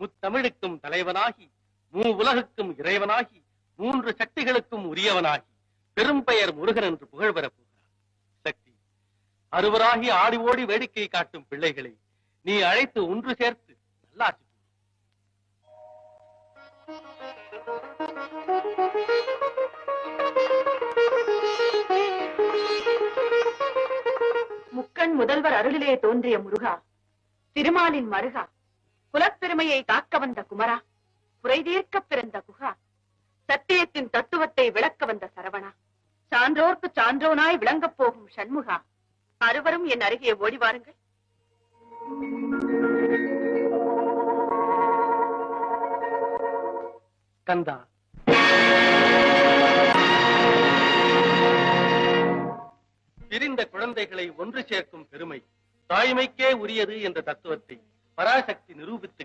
முத்தமிழுக்கும் தலைவனாகி மூ உலகுக்கும் இறைவனாகி மூன்று சக்திகளுக்கும் உரியவனாகி பெரும்பெயர் முருகன் என்று புகழ் பெறப் போகிறார். சக்தி அறுவராகி ஆடி ஓடி வேடிக்கை காட்டும் பிள்ளைகளை நீ அழைத்து ஒன்று சேர்த்து நல்லாட்சி முக்கண் முதல்வர் அருளிலே தோன்றிய முருகா திருமாலின் மருகா குலப்பெருமையை காக்க வந்த குமரா குறைதீர்க்க பிறந்த குகா சத்தியத்தின் தத்துவத்தை விளக்க வந்த சரவணா சான்றோர்க்கு சான்றோனாய் விளங்கப் போகும் சண்முகா அறுவரும் என் அருகே ஓடி வாருங்கள். கந்தா. பிரிந்த குழந்தைகளை ஒன்று சேர்க்கும் பெருமை தாய்மைக்கே உரியது என்ற தத்துவத்தை. பராசக்தி நிரூபித்து